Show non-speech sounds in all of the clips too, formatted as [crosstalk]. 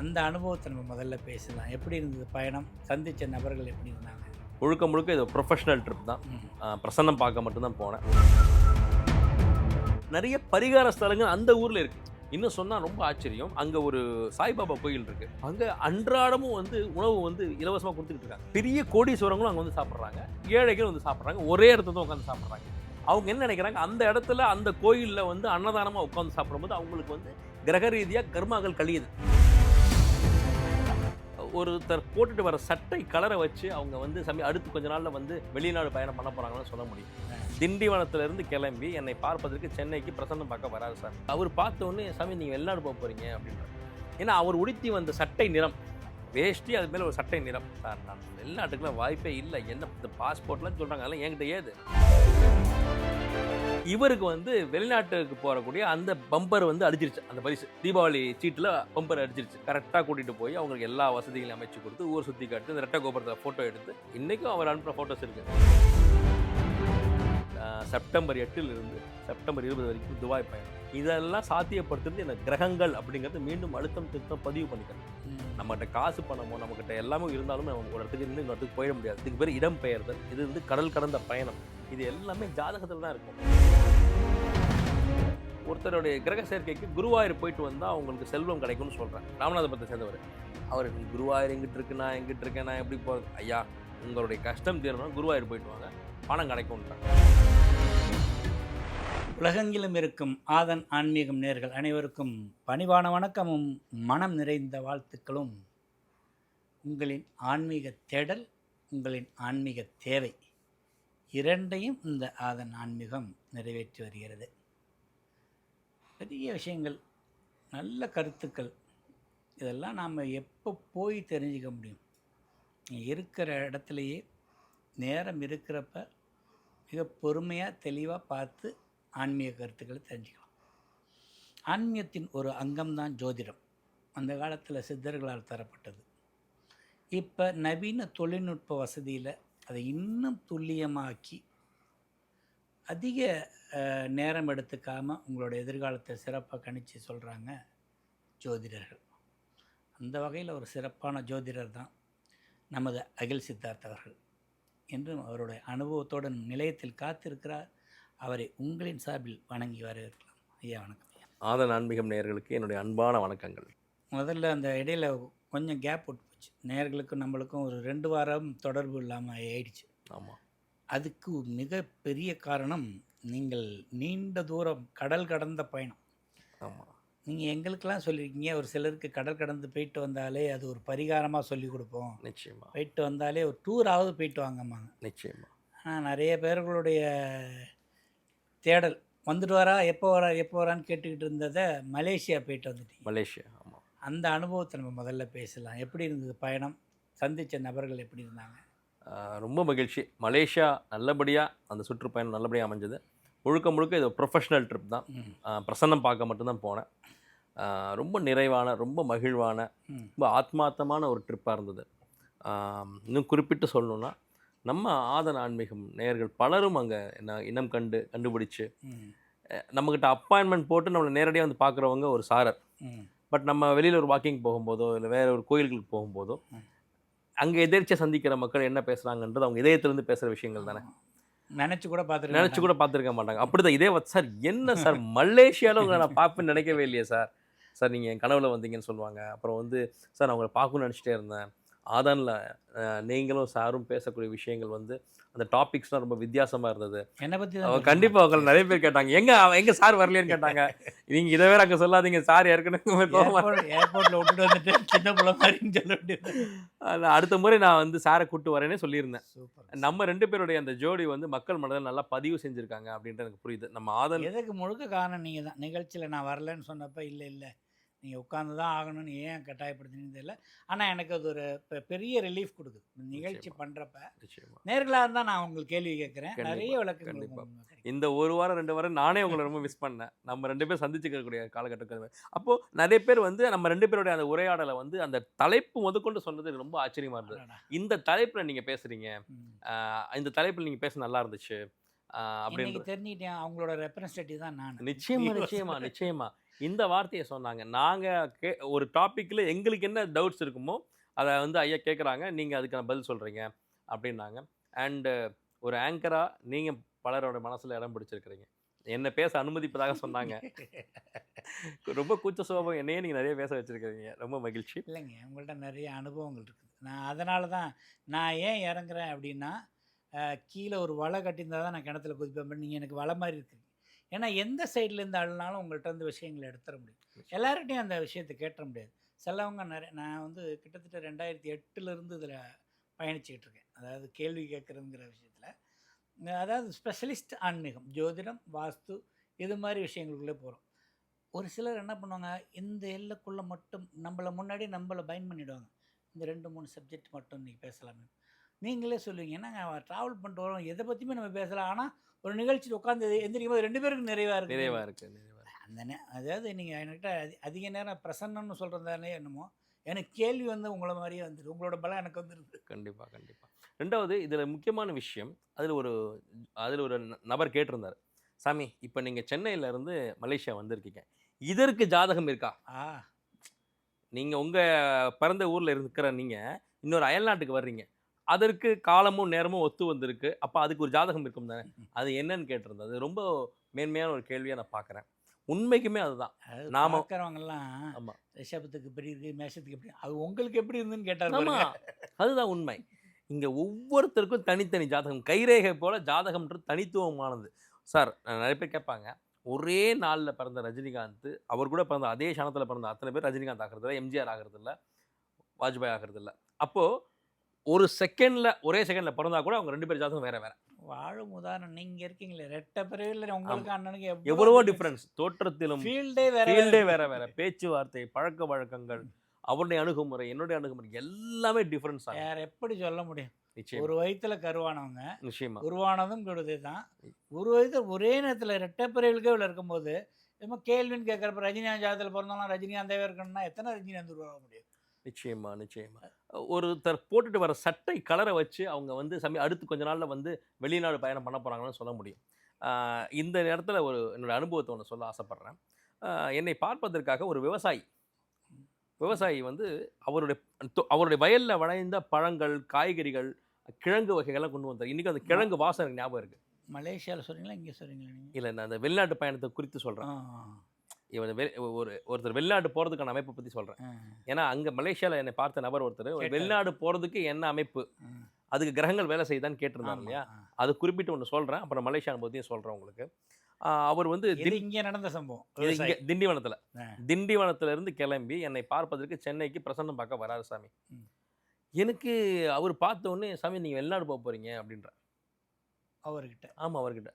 அந்த அனுபவத்தை நம்ம முதல்ல பேசலாம். எப்படி இருந்தது பயணம்? சந்திச்ச நபர்கள் எப்படி இருந்தாங்க? முழுக்க முழுக்க இது ப்ரொஃபஷனல் ட்ரிப் தான். பிரசன்னம் பார்க்க மட்டும்தான் போனேன். நிறைய பரிகார ஸ்தலங்கள் அந்த ஊரில் இருக்கு. இன்னும் சொன்னால் ரொம்ப ஆச்சரியம். அங்கே ஒரு சாய்பாபா கோயில் இருக்கு. அங்கே அன்றாடமும் வந்து உணவு வந்து இலவசமாக கொடுத்துக்கிட்டு இருக்காங்க. பெரிய கோடீஸ்வரங்களும் அங்கே வந்து சாப்பிட்றாங்க. ஏழைகள் வந்து சாப்பிட்றாங்க. ஒரே இடத்துல தான் உட்காந்து சாப்பிட்றாங்க. அவங்க என்ன நினைக்கிறாங்க? அந்த இடத்துல அந்த கோயிலில் வந்து அன்னதானமாக உட்காந்து சாப்பிடும்போது அவங்களுக்கு வந்து கிரக ரீதியாக கர்மாக்கள் கழியுது. ஒருத்தர் போட்டுட்டு வர சட்டை கலரை வச்சு அவங்க வந்து சமீ அடுத்து கொஞ்ச நாளில் வந்து வெளிநாடு பயணம் பண்ண போகிறாங்கன்னு சொல்ல முடியும். திண்டிவனத்துலேருந்து கிளம்பி என்னை பார்ப்பதற்கு சென்னைக்கு பிரசன்னம் பார்க்க வராது சார். அவர் பார்த்த உடனே சாமி நீங்கள் வெளிநாடு போக போகிறீங்க அப்படின்றார். ஏன்னா அவர் உடுத்தி வந்த சட்டை நிறம் வேஷ்டி அது மேலே ஒரு சட்டை நிறம். சார் நான் வெளிநாட்டுக்குலாம் வாய்ப்பே இல்லை. என்ன இந்த பாஸ்போர்ட்லாம் சொல்கிறாங்க அதெல்லாம் என்கிட்ட ஏது? இவருக்கு வந்து வெளிநாட்டுக்கு போறக்கூடிய அந்த பம்பர் வந்து அடிச்சிருச்சு. அந்த பரிசு. தீபாவளி சீட்டில் பம்பர் அடிச்சிருச்சு. கரெக்டாக கூட்டிட்டு போய் அவங்களுக்கு எல்லா வசதிகளையும் அமைச்சு கொடுத்து ஊர் சுற்றி காட்டு இந்த ரெட்டை கோபுரத்தில் ஃபோட்டோ எடுத்து இன்றைக்கும் அவர் அனுப்புகிற ஃபோட்டோஸ் இருக்கு. ஆஹ் செப்டம்பர் எட்டுல இருந்து செப்டம்பர் இருபது வரைக்கும் துபாய் பயணம். இதெல்லாம் சாத்தியப்படுத்துறது இந்த கிரகங்கள் அப்படிங்கிறது மீண்டும் அழுத்தம் திருத்தம் பதிவு பண்ணிக்கிறேன். நம்மகிட்ட காசு பணமோ நம்மகிட்ட எல்லாமே இருந்தாலும் நம்ம ஒரு இடத்துக்கு இருந்து இன்னொரு இடத்துக்கு போயிட முடியாது. இதுக்கு பேர் இடம் பெயர்தல் இது வந்து கடல் கடந்த பயணம். இது எல்லாமே ஜாதகத்தில் தான் இருக்கும். ஒருத்தருடைய கிரக சேர்க்கைக்கு குருவாயூர் போயிட்டு வந்தால் அவங்களுக்கு செல்வம் கிடைக்கும்னு சொல்கிறேன் ராமநாதபுரத்தை சேர்ந்தவர். அவர் குருவாயூர் எங்கிட்டு இருக்கு நான் எங்கிட்டு இருக்கேன் நான் எப்படி போகிறது ஐயா உங்களுடைய கஷ்டம் தீரணும் குருவாயூர் போயிட்டு வாங்க. பணம் கிடைக்கும்ன்றாங்க. உலகெங்கிலும் இருக்கும் ஆதன் ஆன்மீகம் நேர்கள் அனைவருக்கும் பணிவான வணக்கமும் மனம் நிறைந்த வாழ்த்துக்களும். உங்களின் ஆன்மீக தேடல் உங்களின் ஆன்மீக தேவை. இரண்டையும் இந்த ஆதன் ஆன்மீகம் நிறைவேற்றி வருகிறது. பெரிய விஷயங்கள் நல்ல கருத்துக்கள் இதெல்லாம் நாம் எப்போ போய் தெரிஞ்சுக்க முடியும்? இருக்கிற இடத்துலையே நேரம் இருக்கிறப்ப மிக பொறுமையாக தெளிவாக பார்த்து ஆன்மீக கருத்துக்களை தெரிஞ்சுக்கலாம். ஆன்மீகத்தின் ஒரு அங்கம்தான் ஜோதிடம். அந்த காலத்தில் சித்தர்களால் தரப்பட்டது. இப்போ நவீன தொழில்நுட்ப வசதியில் அதை இன்னும் துல்லியமாக்கி அதிக நேரம் எடுத்துக்காமல் உங்களோட எதிர்காலத்தை சிறப்பாக கணிச்சு சொல்கிறாங்க ஜோதிடர்கள். அந்த வகையில் ஒரு சிறப்பான ஜோதிடர் தான் நமது அகில் சித்தார்த் அவர்கள். என்றும் அவருடைய அனுபவத்தோடு நிலையத்தில் காத்திருக்கிறார். அவரை உங்களின் சார்பில் வணங்கி வரவேற்கலாம். ஐயா வணக்கம் ஐயா. ஆதன் ஆன்மீகம் நேயர்களுக்கு என்னுடைய அன்பான வணக்கங்கள். முதல்ல அந்த இடையில கொஞ்சம் கேப் விட்டு போச்சு. நேயர்களுக்கும் நம்மளுக்கும் ஒரு ரெண்டு வாரம் தொடர்பு இல்லாமல் ஆயிடுச்சு. ஆமாம் அதுக்கு மிகப்பெரிய காரணம் நீங்கள் நீண்ட தூரம் கடல் கடந்த பயணம். ஆமாம் நீங்கள் எங்களுக்கெல்லாம் சொல்லியிருக்கீங்க ஒரு சிலருக்கு கடல் கடந்து போயிட்டு வந்தாலே அது ஒரு பரிகாரமாக சொல்லி கொடுப்போம். நிச்சயமா. போயிட்டு வந்தாலே ஒரு டூராவது போயிட்டு வாங்கம்மாங்க. நிச்சயமா. ஆனால் நிறைய பேர்களுடைய தேடல் வந்துட்டு வரா எப்போ வரா எப்போ வரான்னு கேட்டுக்கிட்டு இருந்ததை மலேசியா போயிட்டு வந்துட்டீங்க. மலேசியா ஆமாம் அந்த அனுபவத்தை நம்ம முதல்ல பேசலாம். எப்படி இருந்தது பயணம்? சந்தித்த நபர்கள் எப்படி இருந்தாங்க? ரொம்ப மகிழ்ச்சி. மலேசியா நல்லபடியாக அந்த சுற்றுப்பயணம் நல்லபடியாக அமைஞ்சது. முழுக்க முழுக்க இது ப்ரொஃபஷனல் ட்ரிப் தான். பிரசன்னம் பார்க்க மட்டும்தான் போனேன். ரொம்ப நிறைவான ரொம்ப மகிழ்வான ரொம்ப ஆத்மார்த்தமான ஒரு ட்ரிப்பாக இருந்தது. இன்னும் குறிப்பிட்டு சொல்லணும்னா நம்ம ஆதன் ஆன்மீகம் நேயர்கள் பலரும் அங்கே என்ன இனம் கண்டு கண்டுபிடிச்சு நம்மக்கிட்ட அப்பாயின்மெண்ட் போட்டு நம்மளை நேரடியாக வந்து பார்க்குறவங்க ஒரு சாரர். பட் நம்ம வெளியில் ஒரு வாக்கிங் போகும்போதோ இல்லை வேற ஒரு கோயில்களுக்கு போகும்போதோ. அங்கே எதிர்ச்சியாக சந்திக்கிற மக்கள் என்ன பேசுகிறாங்கன்றது அவங்க இதயத்திலேருந்து பேசுகிற விஷயங்கள் தானே. நினச்சி கூட பார்த்துருக்கேன் நினச்சி கூட பார்த்துருக்க மாட்டாங்க. அப்படிதான். இதே வ- சார் என்ன சார் மலேசியாவில் உங்களை நான் பார்ப்பேன்னு நினைக்கவே இல்லையே சார். சார் நீங்கள் என் கனவுல வந்தீங்கன்னு சொல்லுவாங்க. அப்புறம் வந்து சார் நான் உங்களை பார்க்கணும்னு நினச்சிட்டே இருந்தேன். ஆதானில் நீங்களும் சாரும் பேசக்கூடிய விஷயங்கள் வந்து அந்த டாபிக்ஸ்லாம் ரொம்ப வித்தியாசமாக இருந்தது. என்னை பற்றி அவ கண்டிப்பாக அவங்க நிறைய பேர் கேட்டாங்க. எங்க எங்க சார் வரலையேன்னு கேட்டாங்க. நீங்கள் இதை வேற அங்கே சொல்லாதீங்க சார் ஏற்கனவே ஏர்போர்ட்டில் விட்டுட்டு வந்துட்டு சின்ன பிள்ளை மாதிரின்னு சொல்ல வேண்டியது. அதுல அடுத்த முறை நான் வந்து சாரை கூட்டு வரேனே சொல்லியிருந்தேன். நம்ம ரெண்டு பேருடைய அந்த ஜோடி வந்து மக்கள் மனதில் நல்லா பதிவு செஞ்சுருக்காங்க அப்படின்ட்டு எனக்கு புரியுது. நம்ம ஆதன் எதுக்கு முழுக்க காரணம் நீங்கள் தான் நிகழ்ச்சியில் நான் வரலன்னு சொன்னப்போ இல்லை இல்லை. நீங்கள் உட்காந்து தான் ஆகணும்னு ஏன் கட்டாயப்படுத்தினு தெரியல. ஆனால் எனக்கு அது ஒரு பெரிய ரிலீஃப் கொடுக்குது. நிகழ்ச்சி. பண்ணுறப்ப நேர்களாக இருந்தால் நான் உங்களுக்கு கேள்வி கேட்குறேன். நிறைய கிடைக்கும். இந்த ஒரு வாரம் ரெண்டு வாரம் நானே உங்களை ரொம்ப மிஸ் பண்ணேன். நம்ம ரெண்டு பேரும் சந்திச்சுக்கக்கூடிய காலகட்டம் அப்போ நிறைய பேர் வந்து நம்ம ரெண்டு பேருடைய அந்த உரையாடலை வந்து அந்த தலைப்பு முதற்கொண்டு சொன்னது ரொம்ப ஆச்சரியமா இருந்தது. இந்த தலைப்புல நீங்க பேசுறீங்க. ம். ஆஹ் இந்த தலைப்பில் நீங்க பேச நல்லா இருந்துச்சு. இன்னைக்கு தெரிஞ்சுக்கிட்டேன் அவங்களோட ரெப்ரஸன்டேட்டிவ் தான் நான். [laughs] நிச்சயமா நிச்சயமா நிச்சயமா. இந்த வார்த்தையை சொன்னாங்க. நாங்க கே ஒரு டாபிக்ல எங்களுக்கு என்ன டவுட்ஸ் இருக்குமோ அதை வந்து ஐயா கேட்குறாங்க நீங்க அதுக்கான பதில் சொல்றீங்க அப்படின்னாங்க. அண்டு ஒரு ஆங்கரா நீங்க பலரோட மனசுல இடம் பிடிச்சிருக்கிறீங்க. என்ன பேச அனுமதிப்பதாக சொன்னாங்க. [laughs] ரொம்ப கூச்ச சுபாவம் என்னையே நீங்க நிறைய பேச வச்சிருக்கிறீங்க. ரொம்ப மகிழ்ச்சி. இல்லைங்க. உங்கள்ட்ட நிறைய அனுபவங்கள் இருக்குது நான் அதனால தான் நான் ஏன் இறங்குறேன் அப்படின்னா கீழே ஒரு வலை கட்டியிருந்தால் தான் நான் கிணத்துல குதிப்பேன். நீங்கள் எனக்கு வலை மாதிரி இருக்குது ஏன்னா எந்த சைட்லேருந்து அழுனாலும் உங்கள்கிட்ட வந்து விஷயங்களை எடுத்துட முடியும். எல்லார்கிட்டையும் அந்த விஷயத்தை கேட்ட முடியாது. சிலவங்க நிறைய நான் வந்து கிட்டத்தட்ட ரெண்டாயிரத்தி எட்டுலேருந்து இதில் பயணிச்சுக்கிட்டு இருக்கேன். அதாவது கேள்வி கேட்குறதுங்கிற விஷயத்தில். அதாவது ஸ்பெஷலிஸ்ட் ஆன்மீகம் ஜோதிடம் வாஸ்து இது மாதிரி விஷயங்களுக்குள்ளே போகிறோம் ஒரு சிலர் என்ன பண்ணுவாங்க இந்த எல்லைக்குள்ளே மட்டும் நம்மளை முன்னாடி நம்மளை பயன் பண்ணிவிடுவாங்க இந்த ரெண்டு மூணு சப்ஜெக்ட் மட்டும் இன்றைக்கி பேசலாமே நீங்களே சொல்லுவீங்க என்னங்க ட்ராவல் பண்ணிட்டு வரோம் எதை பற்றியுமே நம்ம பேசலாம் ஆனால் ஒரு நிகழ்ச்சியில் உட்காந்து எந்திரிக்கும் போது ரெண்டு பேருக்கு நிறைவாக இருக்கு நிறைவா இருக்கு நிறைவா இருக்கு. அந்த நே அதாவது நீங்கள் என்கிட்ட அதி அதிக நேரம் பிரசன்னம்னு சொல்கிறதாலே என்னமோ எனக்கு கேள்வி வந்து உங்களை மாதிரியே வந்துடுது உங்களோட பலம் எனக்கு வந்துடுது கண்டிப்பா கண்டிப்பா. ரெண்டாவது இதுல முக்கியமான விஷயம் அதுல ஒரு அதுல ஒரு நபர் கேட்டிருந்தார். சாமி இப்போ நீங்க சென்னையில இருந்து மலேசியா வந்திருக்கீங்க. இதற்கு ஜாதகம் இருக்கா? ஆ. நீங்க உங்க பிறந்த ஊர்ல இருக்கிற நீங்க இன்னொரு அயல்நாட்டுக்கு வர்றீங்க. அதற்கு காலமும் நேரமும் ஒத்து வந்திருக்கு. அப்ப அதுக்கு ஒரு ஜாதகம் இருக்கும் தானே? அது என்னன்னு கேட்டிருந்தது அது ரொம்ப மேன்மையான ஒரு கேள்வியா நான் பார்க்கறேன். உண்மைக்குமே அதுதான். அது நாம- பார்க்குறவங்கெல்லாம் ஆமா. ரிஷபத்துக்கு எப்படி இருக்கு மேஷத்துக்கு எப்படி அது உங்களுக்கு எப்படி இருந்துன்னு கேட்டார். அதுதான் உண்மை. இங்க ஒவ்வொருத்தருக்கும் தனித்தனி ஜாதகம். கைரேகை போல ஜாதகம்ன்றது தனித்துவமானது. சார் நிறைய பேர் கேட்பாங்க. ஒரே நாளில் பிறந்த ரஜினிகாந்த் அவர் கூட பிறந்த அதே சனத்தில் பிறந்த அத்தனை பேர் ரஜினிகாந்த் ஆகிறது இல்லை எம்ஜிஆர் ஆகிறது இல்லை வாஜ்பாய் ஆகிறது இல்லை அப்போது ஒரு செகண்டில் ஒரே செகண்டில் பிறந்தா கூட அவங்க ரெண்டு பேர் ஜாதகம் வேற வேற. வாழும் உதாரணம். நீங்க இருக்கீங்களே ரெட்ட பிறவியில் உங்களுக்கு அண்ணனுக்கு எவ்வளவோ டிஃப்ரென்ஸ் தோற்றத்திலும் ஃபீல்டே வேற ஃபீல்டே வேற வேற. பேச்சுவார்த்தை பழக்க வழக்கங்கள் அவருடைய அணுகுமுறை என்னுடைய அணுகுமுறை எல்லாமே டிஃப்ரென்ஸ் ஆகும். வேற எப்படி சொல்ல முடியும்? ஒரு வயித்துல கருவானவங்க நிச்சயமா. உருவானதும் கொடுதே தான். ஒரு வயது ஒரே நேரத்தில் ரெட்டை பிறவிகளுக்கே இவ்வளோ இருக்கும்போது கேள்வின்னு கேட்குறப்ப ரஜினிகாந்த் ஜாதத்தில் பிறந்தவங்க ரஜினிகாந்தே இருக்கணும்னா எத்தனை ரஜினிகாந்த் உருவாக முடியும்? நிச்சயமா நிச்சயமா. ஒருத்தர் போட்டுட்டு வர சட்டை கலரை வச்சு அவங்க வந்து சமி அடுத்து கொஞ்ச நாள்ல வந்து வெளிநாடு பயணம் பண்ண போறாங்கன்னு சொல்ல முடியும். இந்த நேரத்தில் ஒரு என்னோட அனுபவத்தை ஒன்று சொல்ல ஆசைப்படுறேன். என்னை பார்ப்பதற்காக ஒரு விவசாயி விவசாயி வந்து அவருடைய அவருடைய வயல்ல விளைந்த பழங்கள் காய்கறிகள் கிழங்கு வகைகள்லாம் கொண்டு வந்தார். இன்னைக்கு அந்த கிழங்கு எனக்கு ஞாபகம் இருக்கு. மலேசியாவில் சொல்கிறீங்களா இங்கே சொல்கிறீங்களா நீங்கள் இல்லை நான் அந்த வெளிநாட்டு பயணத்தை குறித்து சொல்றேன். இவன் ஒரு ஒருத்தர் வெளிநாட்டு போறதுக்கான அமைப்பை பத்தி சொல்றேன். ஏன்னா அங்க மலேசியால என்னை பார்த்த நபர் ஒருத்தர் ஒரு. வெளிநாடு போறதுக்கு என்ன அமைப்பு? அதுக்கு கிரகங்கள் வேலை செய்யுதான்னு கேட்டிருந்தாங்க இல்லையா? அது குறிப்பிட்டு ஒன்று சொல்கிறேன் அப்புறம் மலேசியா அனுபவத்தையும் சொல்கிறேன் உங்களுக்கு. அவர் வந்து இங்கே நடந்த சம்பவம். இங்க. திண்டிவனத்தில். ஆ. திண்டிவனத்துல இருந்து கிளம்பி என்னை பார்ப்பதற்கு சென்னைக்கு பிரசன்னம் பார்க்க வராரு சாமி. எனக்கு அவர் பார்த்த உடனே சாமி நீங்கள் வெளிநாடு போக போகிறீங்க அப்படின்ற அவர்கிட்ட. ஆமாம் அவர்கிட்ட.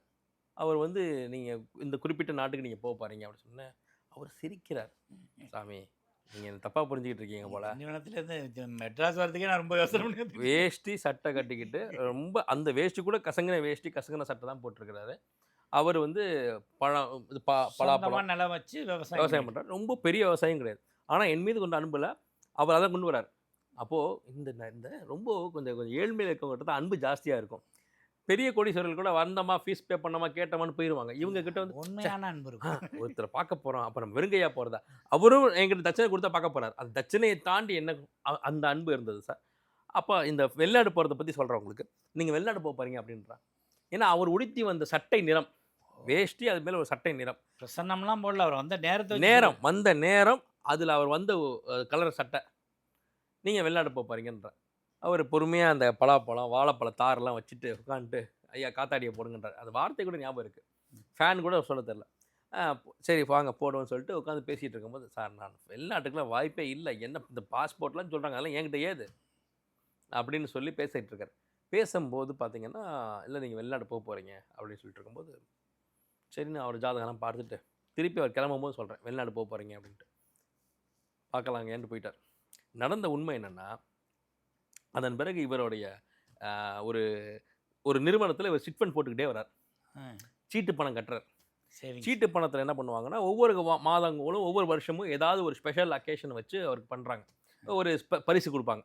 அவர் வந்து நீங்கள் இந்த குறிப்பிட்ட நாட்டுக்கு நீங்கள் போக போகிறீங்க அப்படின்னு சொன்னேன். அவர் சிரிக்கிறார். சாமி நீங்கள் தப்பாக புரிஞ்சுக்கிட்டு இருக்கீங்க போல? மெட்ராஸ் வரதுக்கே நான் ரொம்ப யோசனை பண்ணி வேஷ்டி சட்டை கட்டிக்கிட்டு ரொம்ப அந்த வேஷ்டி கூட கசங்கின வேஷ்டி கசங்கின சட்டை தான் போட்டிருக்கிறாரு. அவர் வந்து பழம் இது பா பலாப்பழம் நிலம் வச்சு விவசாயம் விவசாயம் பண்ணுறாரு ரொம்ப பெரிய விவசாயம் கிடையாது. ஆனால் என் மீது கொண்ட அன்புல அவர் அதை கொண்டு வரார் அப்போது இந்த இந்த ரொம்ப கொஞ்சம் கொஞ்சம் ஏழ்மையில் இருக்கவங்ககிட்ட தான் அன்பு ஜாஸ்தியாக இருக்கும். பெரிய கோடீஸ்வரர்கள் கூட வந்தோமா ஃபீஸ் பே பண்ணோமா கேட்டோமான்னு போயிடுவாங்க இவங்க கிட்ட வந்து உண்மையான அன்பு ஒருத்தரை பார்க்க போகிறோம் அப்புறம் வெறுங்கையா போகிறதா அவரும் என்கிட்ட தட்சணை கொடுத்தா பார்க்க போறார். அந்த தட்சணையை தாண்டி என்ன அந்த அன்பு இருந்தது சார். அப்போ இந்த வெளிநாடு போகிறத பற்றி சொல்கிறேன் உங்களுக்கு. நீங்கள் வெளிநாடு போக போகிறீங்க அப்படின்றா ஏன்னா அவர் உடுத்தி வந்த சட்டை நிறம். வேஷ்டி அது மேலே ஒரு சட்டை நிறம். பிரசன்னம்லாம் போடல அவர் வந்த நேரத்தை நேரம் வந்த நேரம் அதில் அவர் வந்த கலர் சட்டை. நீங்கள் வெளிநாடு போக போகிறீங்கன்ற அவர் பொறுமையாக அந்த பலாப்பழம் வாழைப்பழ தாரெல்லாம் வச்சுட்டு உட்காந்துட்டு ஐயா காத்தாடியை போடுங்கன்றார். அந்த வார்த்தை கூட ஞாபகம் இருக்குது ஃபேன் கூட அவர் சொல்ல தெரில சரி வாங்க போடுவோம்னு சொல்லிட்டு உட்காந்து பேசிகிட்டு இருக்கும்போது சார் நான் வெளிநாட்டுக்குலாம் வாய்ப்பே இல்லை. என்ன இந்த பாஸ்போர்ட்லாம் சொல்கிறாங்க அதெல்லாம் என்கிட்ட ஏது? அப்படின்னு சொல்லி பேசிகிட்டு இருக்கார். பேசும்போது பார்த்தீங்கன்னா இல்லை நீங்கள் வெளிநாடு போக போகிறீங்க அப்படின்னு சொல்லிட்டு இருக்கும்போது சரின்னு அவர் ஜாதகம்லாம் பார்த்துட்டு திருப்பி அவர் கிளம்பும்போது சொல்கிறேன் வெளிநாடு போக போகிறீங்க அப்படின்ட்டு. பார்க்கலாங்கன்னு போயிட்டார். நடந்த உண்மை என்னென்னா அதன் பிறகு இவருடைய ஒரு ஒரு நிறுவனத்தில் இவர் சிட் ஃபண்ட் போட்டுக்கிட்டே வரார் ஆ, சீட்டு பணம் கட்டுறார். சரிங்க. சீட்டு பணத்தில் என்ன பண்ணுவாங்கன்னா ஒவ்வொரு மாதங்களும் ஒவ்வொரு வருஷமும் ஏதாவது ஒரு ஸ்பெஷல் அக்கேஷன் வச்சு அவருக்கு பண்ணுறாங்க ஒரு பரிசு கொடுப்பாங்க.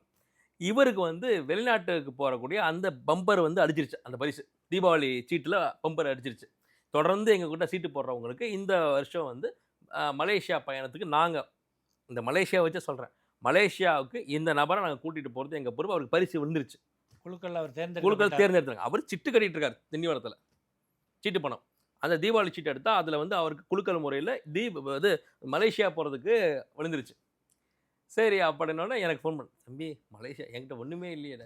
இவருக்கு வந்து வெளிநாட்டுக்கு போகக்கூடிய அந்த பம்பர் வந்து அடிச்சிருச்சு. அந்த பரிசு. தீபாவளி சீட்டில் பம்பர் அடிச்சிருச்சு. தொடர்ந்து எங்கள் கிட்ட சீட்டு போடுறவங்களுக்கு இந்த வருஷம் வந்து மலேசியா பயணத்துக்கு நாங்கள் இந்த மலேசியா வச்சு சொல்கிறேன் மலேசியாவுக்கு இந்த நபரை நாங்கள் கூட்டிகிட்டு போகிறது எங்கள் பொறுப்பு அவருக்கு பரிசு விழுந்துருச்சு. குழுக்கள் அவர் குழுக்கள் தேர்ந்தெடுக்க தேர்ந்தெடுத்தாங்க அவர் சிட்டு கட்டிட்டு இருக்காரு திண்டிவனத்தில். சீட்டு பணம். அந்த தீபாவளி சீட்டு எடுத்தால் அதில் வந்து அவருக்கு குழுக்கள் முறையில் தீப் இது மலேசியா போகிறதுக்கு விழுந்துருச்சு. சரி அப்படின்னோடனே எனக்கு ஃபோன் பண்ண. தம்பி மலேசியா என்கிட்ட ஒன்றுமே இல்லையே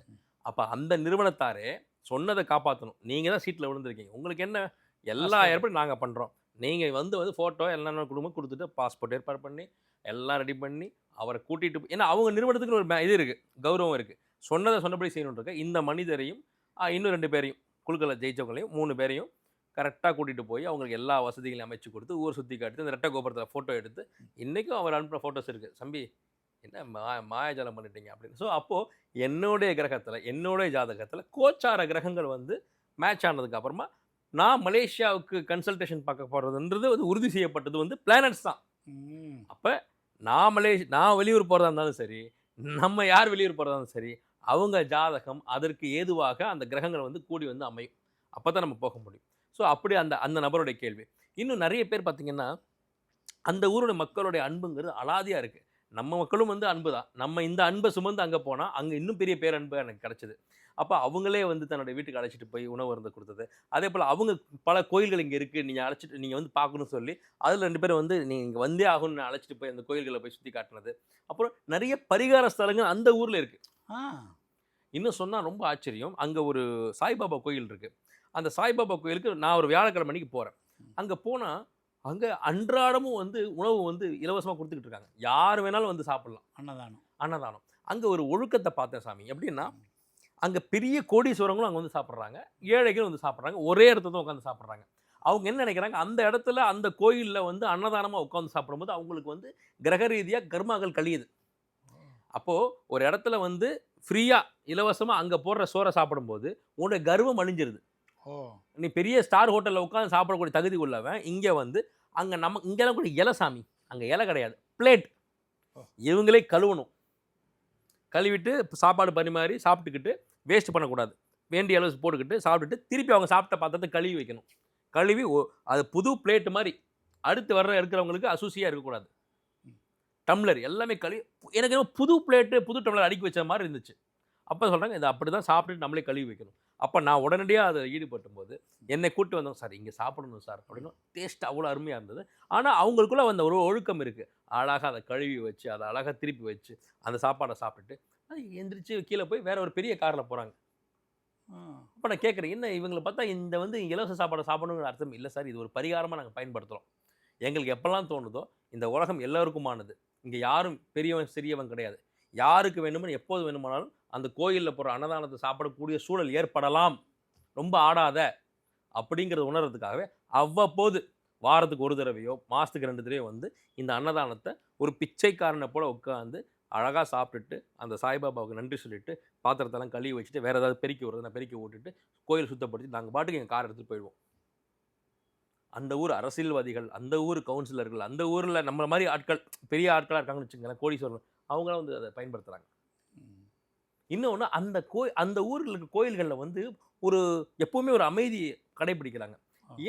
அப்போ அந்த நிறுவனத்தாரே சொன்னதை காப்பாற்றணும் நீங்கள் தான் சீட்டில் விழுந்திருக்கீங்க. உங்களுக்கு என்ன? எல்லா. ஏற்பாடும் நாங்கள் பண்ணுறோம் நீங்கள் வந்து வந்து ஃபோட்டோ எல்லாம் குடும்பம் கொடுத்துட்டு பாஸ்போர்ட் ஏற்பாடு பண்ணி எல்லாம் ரெடி பண்ணி அவரை கூட்டிகிட்டு ஏன்னா அவங்க நிறுவனத்துக்கு ஒரு ம- இது இருக்குது கௌரவம் இருக்குது சொன்னதை சொன்னபடி செய்யணும் இருக்க. இந்த மனிதரையும் இன்னும் ரெண்டு பேரையும் குழுக்களை ஜெயிச்சவங்களையும் மூணு பேரையும் கரெக்டாக கூட்டிகிட்டு போய் அவங்களுக்கு எல்லா வசதிகளையும் அமைச்சு கொடுத்து ஊர் சுற்றி காட்டி அந்த ரெட்டை கோபுரத்தில் ஃபோட்டோ எடுத்து இன்றைக்கும் அவர் அனுப்புகிற ஃபோட்டோஸ் இருக்குது சம்பி என்ன மா மாயாஜாலம் பண்ணிட்டீங்க அப்படின்னு. ஸோ அப்போது என்னுடைய கிரகத்தில் என்னுடைய ஜாதகத்தில் கோச்சார கிரகங்கள் வந்து மேட்ச் ஆனதுக்கு அப்புறமா நான் மலேசியாவுக்கு கன்சல்டேஷன் பார்க்க போகிறதுன்றது வந்து உறுதி செய்யப்பட்டது வந்து பிளானட்ஸ் தான். அப்போ நாமளே நான் வெளியூர் போகிறதா இருந்தாலும் சரி நம்ம யார் வெளியூர் போகிறதா இருந்தாலும் சரி அவங்க ஜாதகம் அதற்கு ஏதுவாக அந்த கிரகங்கள் வந்து கூடி வந்து அமையும். அப்போ தான் நம்ம போக முடியும். ஸோ அப்படி அந்த அந்த நபருடைய கேள்வி. இன்னும் நிறைய பேர் பார்த்திங்கன்னா அந்த ஊருடைய மக்களுடைய அன்புங்கிறது அலாதியாக இருக்குது நம்ம மக்களும் வந்து அன்பு தான். நம்ம இந்த அன்பை சுமந்து அங்கே போனால் அங்கே இன்னும் பெரிய பேரன்பு எனக்கு கிடச்சிது. அப்போ அவங்களே வந்து தன்னுடைய வீட்டுக்கு அழைச்சிட்டு போய் உணவு இருந்து கொடுத்தது. அதே போல் அவங்க பல கோயில்கள் இங்கே இருக்குது நீங்கள் அழைச்சிட்டு நீங்கள் வந்து பார்க்கணும்னு சொல்லி அதில் ரெண்டு பேரும் வந்து நீங்கள் இங்கே வந்தே ஆகணும்னு அழைச்சிட்டு போய் அந்த கோயில்களை போய் சுற்றி காட்டினது. அப்புறம் நிறைய பரிகார ஸ்தலங்கள் அந்த ஊரில் இருக்குது இன்னும் சொன்னால் ரொம்ப ஆச்சரியம். அங்கே ஒரு சாய்பாபா கோயில் இருக்குது அந்த சாய்பாபா கோயிலுக்கு நான் ஒரு வியாழக்கிழமை அன்னைக்கு போகிறேன் அங்கே போனால் அங்கே அன்றாடமும் வந்து உணவு வந்து இலவசமாக கொடுத்துக்கிட்டு இருக்காங்க. யார் வேணாலும் வந்து சாப்பிட்லாம். அன்னதானம். அன்னதானம். அங்கே ஒரு ஒழுக்கத்தை பார்த்தேன் சாமி. எப்படின்னா அங்கே பெரிய கோடீஸ்வரங்களும் அங்கே வந்து சாப்பிட்றாங்க. ஏழைகளும் வந்து சாப்பிட்றாங்க. ஒரே இடத்துல தான் உட்காந்து சாப்பிட்றாங்க. அவங்க என்ன நினைக்கிறாங்க? அந்த இடத்துல அந்த கோயிலில் வந்து அன்னதானமாக உட்காந்து சாப்பிடும்போது அவங்களுக்கு வந்து கிரக ரீதியாக கர்மாக்கள் கழியுது. அப்போது ஒரு இடத்துல வந்து ஃப்ரீயாக இலவசமாக அங்கே போடுற சோறை சாப்பிடும்போது உன்னுடைய கர்வம் அழிஞ்சிருது. நீ பெரிய ஸ்டார் ஹோட்டலில் உட்காந்து சாப்பிடக்கூடிய தகுதி உள்ளவன் இங்கே வந்து அங்கே நம்ம இங்கெல்லாம் கூட இலை சாமி அங்கே இலை கிடையாது. பிளேட். இவங்களே கழுவணும். கழுவிட்டு சாப்பாடு பரிமாறி சாப்பிட்டுக்கிட்டு வேஸ்ட் பண்ணக்கூடாது. வேண்டிய அளவு போட்டுக்கிட்டு சாப்பிட்டுட்டு திருப்பி அவங்க சாப்பிட்ட பாத்திரத்தை கழுவி வைக்கணும். கழுவி அது புது பிளேட் மாதிரி அடுத்து வர்ற இருக்கிறவங்களுக்கு அசூசியாக இருக்கக்கூடாது. டம்ளர் எல்லாமே கழுவி எனக்கு புது பிளேட்டு புது டம்ளர் அடுக்கி வச்ச மாதிரி இருந்துச்சு. அப்போ சொல்கிறாங்க இதை அப்படி தான் சாப்பிட்டுட்டு நம்மளே கழுவி வைக்கணும். அப்போ நான் உடனடியாக அதை ஈடுபட்டும் போது என்னை கூட்டு வந்தோம் சார் இங்கே சாப்பிடணும் சார் அப்படின்னு டேஸ்ட் அவ்வளோ அருமையாக இருந்தது. ஆனால் அவங்களுக்குள்ள அந்த ஒரு ஒழுக்கம் இருக்குது அழகாக அதை கழுவி வச்சு அதை அழகாக திருப்பி வச்சு அந்த சாப்பாடை சாப்பிட்டுட்டு அது எந்திரிச்சு கீழே போய் வேற ஒரு பெரிய காரில் போகிறாங்க. அப்போ நான் கேட்குறேன் என்ன இவங்களை பார்த்தா இந்த வந்து இலவச சாப்பாடை சாப்பிடணுங்கிற அர்த்தம் இல்லை சார். இது ஒரு பரிகாரமாக நாங்கள் பயன்படுத்துகிறோம் எங்களுக்கு எப்பெல்லாம் தோணுதோ இந்த உலகம் எல்லாருக்குமானது. இங்கே யாரும் பெரியவன் சிறியவன் கிடையாது. யாருக்கு வேணுமோ எப்போது வேணுமானாலும் அந்த கோயிலில் போகிற அன்னதானத்தை சாப்பிடக்கூடிய சூழல் ஏற்படலாம். ரொம்ப ஆடாத அப்படிங்கிறத உணர்றதுக்காகவே அவ்வப்போது வாரத்துக்கு ஒரு தடவையோ மாதத்துக்கு ரெண்டு தடவையோ வந்து இந்த அன்னதானத்தை ஒரு பிச்சைக்காரனை போல் உட்காந்து அழகாக சாப்பிட்டுட்டு அந்த சாய்பாபாவுக்கு நன்றி சொல்லிட்டு பாத்திரத்தெல்லாம் கழுவி வச்சுட்டு வேறு ஏதாவது பெருக்கி விடுறது நான் பெருக்கி ஓட்டுட்டு கோயில் சுத்தப்படுத்தி நாங்கள் பாட்டுக்கு எங்கள் கார் எடுத்துகிட்டு போயிடுவோம். அந்த ஊர் அரசியல்வாதிகள் அந்த ஊர் கவுன்சிலர்கள் அந்த ஊரில் நம்மளை மாதிரி ஆட்கள் பெரிய ஆட்களாக இருக்காங்கன்னு வச்சுக்கோங்களேன் கோடீஸ்வரர் அவங்களாம் வந்து அதை பயன்படுத்துகிறாங்க இன்னொன்று அந்த கோய் அந்த ஊரில் இருக்க கோயில்களில் வந்து ஒரு எப்பவுமே ஒரு அமைதி கடைபிடிக்கிறாங்க.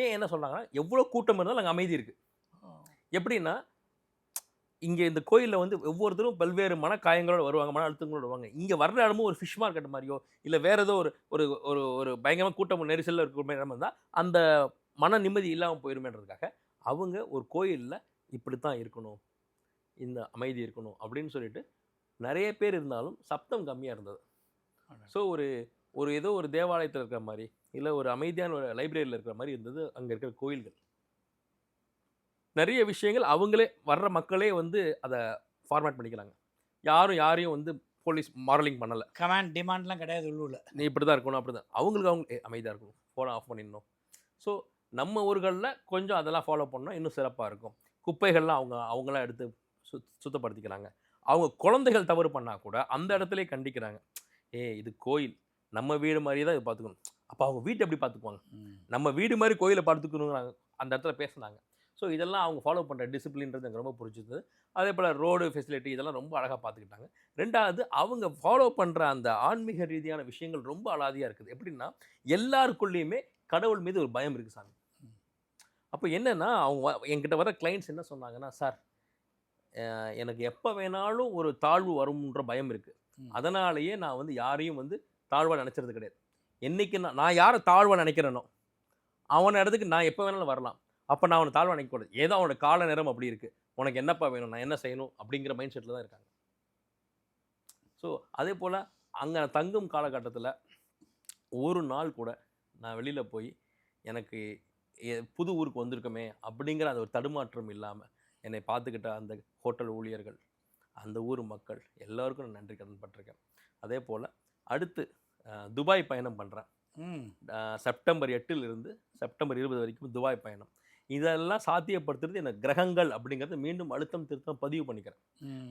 ஏன் என்ன சொல்கிறாங்கன்னா எவ்வளோ கூட்டம் இருந்தாலும் அங்கே அமைதி இருக்குது. எப்படின்னா இங்கே இந்த கோயிலில் வந்து ஒவ்வொருத்தரும் பல்வேறு மனக்காயங்களோட வருவாங்க மன அழுத்தங்களோட வருவாங்க இங்கே வர்ற இடமும் ஒரு ஃபிஷ் மார்க்கெட் மாதிரியோ இல்லை வேற ஏதோ ஒரு ஒரு ஒரு ஒரு பயங்கரமாக கூட்டம் நெரிசலில் இருக்கிற மாதிரி இடம் இருந்தால் அந்த மன நிம்மதி இல்லாமல் போயிருமேன்றதுக்காக அவங்க ஒரு கோயிலில் இப்படி தான் இருக்கணும் இந்த அமைதி இருக்கணும் அப்படின்னு சொல்லிட்டு நிறைய பேர் இருந்தாலும் சப்தம் கம்மியாக இருந்தது. ஸோ ஒரு ஒரு ஏதோ ஒரு தேவாலயத்தில் இருக்கிற மாதிரி இல்லை ஒரு அமைதியான ஒரு லைப்ரரியில் இருக்கிற மாதிரி இருந்தது அங்கே இருக்கிற கோயில்கள். நிறைய விஷயங்கள் அவங்களே வர்ற மக்களே வந்து அதை ஃபார்மேட் பண்ணிக்கிறாங்க. யாரும் யாரையும் வந்து போலீஸ் மாரலிங் பண்ணலை. கமாண்ட் டிமாண்ட்லாம் கிடையாது உள்ளூரில். நீ இப்படி தான் இருக்கணும் அப்படி தான் அவங்களுக்கு அவங்க ஏ, அமைதியா இருக்கணும். ஃபோனை ஆஃப் பண்ணிடணும். ஸோ நம்ம ஊர்களில் கொஞ்சம் அதெல்லாம் ஃபாலோ பண்ணால் இன்னும் சிறப்பாக இருக்கும். குப்பைகள்லாம் அவங்க அவங்களாம் எடுத்து சுத் சுத்தப்படுத்திக்கிறாங்க. அவங்க குழந்தைகள் தவறு பண்ணா கூட அந்த இடத்துலயே கண்டிக்கிறாங்க. ஏ இது கோயில். நம்ம வீடு மாதிரியே தான் இது பார்த்துக்கணும் அப்போ அவங்க வீட்டை எப்படி பார்த்துக்குவாங்க. நம்ம வீடு மாதிரி கோயிலை பார்த்துக்கணுங்கிறாங்க அந்த இடத்துல பேசுனாங்க. ஸோ இதெல்லாம் அவங்க ஃபாலோ பண்ணுற டிசிப்ளின்றது எனக்கு ரொம்ப பிடிச்சிருந்தது. அதே போல் ரோடு ஃபெசிலிட்டி இதெல்லாம் ரொம்ப அழகாக பார்த்துக்கிட்டாங்க ரெண்டாவது அவங்க ஃபாலோ பண்ணுற அந்த ஆன்மீக ரீதியான விஷயங்கள் ரொம்ப அலாதியாக இருக்குது. எப்படின்னா எல்லாருக்குள்ளேயுமே கடவுள் மீது ஒரு பயம் இருக்குது சாமி. அப்போ என்னன்னா அவங்க என்கிட்ட வர கிளைண்ட்ஸ் என்ன சொன்னாங்கன்னா சார் எனக்கு எப்போ வேணாலும் ஒரு தாழ்வு வரும்ன்ற பயம் இருக்குது. அதனாலேயே நான் வந்து யாரையும் வந்து தாழ்வாக நினச்சது கிடையாது. என்னைக்கு நான் நான் யாரை தாழ்வாக நினைக்கிறேனோ அவன இடத்துக்கு நான் எப்போ வேணாலும் வரலாம். அப்போ நான் அவனை தாழ்வாக நினைக்கக்கூடாது ஏதோ அவனோட கால நேரம் அப்படி இருக்குது உனக்கு என்னப்பா வேணும்? நான் என்ன செய்யணும்? அப்படிங்கிற மைண்ட் செட்டில் தான் இருக்காங்க. ஸோ அதே போல் அங்கே தங்கும் காலகட்டத்தில் ஒரு நாள் கூட நான் வெளியில் போய் எனக்கு புது ஊருக்கு வந்திருக்கோமே அப்படிங்கிற அந்த ஒரு தடுமாற்றம் இல்லாமல் என்னை பார்த்துக்கிட்ட அந்த ஹோட்டல் ஊழியர்கள் அந்த ஊர் மக்கள் எல்லாருக்கும் நான் நன்றி கடன் பட்டிருக்கேன். அதே போல் அடுத்து துபாய் பயணம் பண்ணுறேன் செப்டம்பர் எட்டிலிருந்து செப்டம்பர் இருபது வரைக்கும் துபாய் பயணம். இதெல்லாம் சாத்தியப்படுத்துறது எனக்கு கிரகங்கள் அப்படிங்கிறத மீண்டும் அழுத்தம் திருத்தம் பதிவு பண்ணிக்கிறேன்.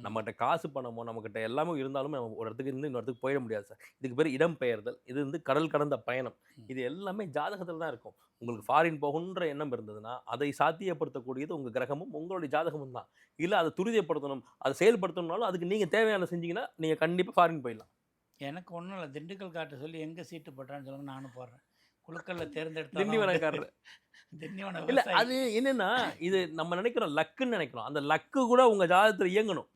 நம்மகிட்ட காசு பணமோ நம்மகிட்ட எல்லாமே இருந்தாலும் நம்ம ஒரு இடத்துக்கு இருந்து இன்னொரு இடத்துக்கு போயிட முடியாது சார். இதுக்கு பேர் இடம்பெயர்தல் இது வந்து கடல் கடந்த பயணம். இது எல்லாமே ஜாதகத்தில் தான் இருக்கும். உங்களுக்கு ஃபாரின் போகணுன்ற எண்ணம் இருந்ததுன்னா அதை சாத்தியப்படுத்தக்கூடியது உங்கள் கிரகமும் உங்களுடைய ஜாதகமும் தான். இல்லை அதை துரிதப்படுத்தணும் அதை செயல்படுத்தணும்னாலும் அதுக்கு நீங்கள் தேவையான செஞ்சீங்கன்னா நீங்கள் கண்டிப்பாக ஃபாரின் போயிடலாம். எனக்கு ஒன்றும் இல்லை. திண்டுக்கல் காட்ட சொல்லி எங்கே சீட்டு போட்டான்னு சொல்லுங்க நானும் போடுறேன். குழுக்கல்ல தேர்ந்தெடுத்த திண்டிவனக்காரர். திண்டிவன இல்ல. அது என்னன்னா இது நம்ம நினைக்கிறோம் லக்குன்னு நினைக்கிறோம். அந்த லக்கு கூட உங்க ஜாதகத்துல இயங்கணும்.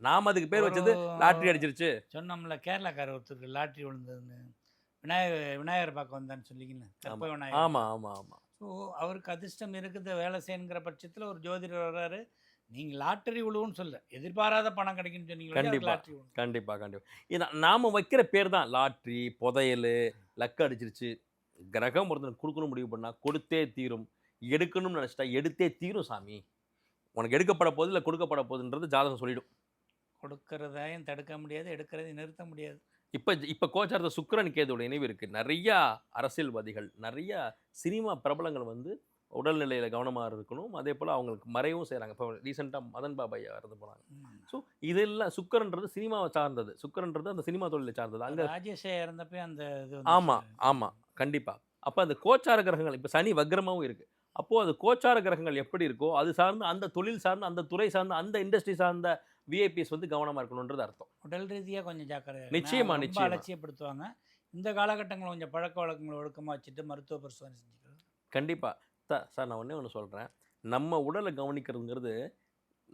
நாம அதுக்கு பேர் வச்சது லாட்டரி அடிச்சிருச்சு. சொன்னோம்ல கேரளாக்கார ஒருத்தருக்கு லாட்ரி விழுந்ததுன்னு. விநாயகர் விநாயகர் பார்க்க வந்தான்னு சொல்லிங்கன்னு கற்ப விநாயகர். ஆமா ஆமா ஆமா. ஸோ அவருக்கு அதிர்ஷ்டம் இருக்குது வேலை செய்யணுங்கிற பட்சத்தில் ஒரு ஜோதிடர் வர்றாரு. நீங்கள் லாட்டரி விழுவுன்னு சொல்ல எதிர்பாராத பணம் கிடைக்குன்னு சொன்னீங்க கண்டிப்பா. லாட்டரி விழுவும் கண்டிப்பா கண்டிப்பா. இது நாம வைக்கிற பேர் தான் லாட்ரி புதையல் லக்கு அடிச்சிருச்சு. கிரகம் ஒருத்தனுக்கு கொடுக்கணும் முடிவு பண்ணா கொடுத்தே தீரும். எடுக்கணும்னு நினைச்சிட்டா எடுத்தே தீரும் சாமி. உனக்கு எடுக்கப்பட போகுது இல்லை கொடுக்கப்பட போகுதுன்றது ஜாதகம் சொல்லிடும். கொடுக்கறதையும் தடுக்க முடியாது எடுக்கிறதையும் நிறுத்த முடியாது. இப்போ இப்போ கோச்சாரத்த சுக்கிரன் கேதுவோட இணைவு இருக்கு. நிறையா அரசியல்வாதிகள் நிறைய சினிமா பிரபலங்கள் வந்து உடல்நிலையில் கவனமாக இருக்கணும். அதே போல் அவங்களுக்கு மறைவும் செய்கிறாங்க இப்போ ரீசெண்டாக மதன் பாபையா இறந்து போனாங்க. ஸோ இதெல்லாம் சுக்கரன்றது சினிமாவை சார்ந்தது. சுக்கரன்றது அந்த சினிமா தொழிலை சார்ந்தது. அங்கே ராஜேஷ் இறந்தப்ப அந்த இது ஆமா வந்துச்சு. ஆமா கண்டிப்பா. அப்போ அந்த கோச்சார கிரகங்கள் இப்போ சனி வக்ரமாவும் இருக்கு. அப்போ அது கோச்சார கிரகங்கள் எப்படி இருக்கோ அது சார்ந்து அந்த தொழில் சார்ந்த அந்த துறை சார்ந்த அந்த இண்டஸ்ட்ரி சார்ந்த விஐபிஎஸ் வந்து கவனமா இருக்கணுன்றது அர்த்தம். உடல் ரீதியாக கொஞ்சம் ஜாக்கிரதை நிச்சயமா, ரொம்ப நிச்சயமா. அலட்சியப்படுத்துவாங்க. இந்த காலகட்டங்களில் கொஞ்சம் பழக்க வழக்கங்களை ஒழுக்கமாக வச்சுட்டு மருத்துவ பரிசோதனை செஞ்சுக்கிறது. கண்டிப்பா. சார் சார் நான் ஒண்ணே ஒன்று சொல்றேன். நம்ம உடலை கவனிக்கிறதுங்கிறது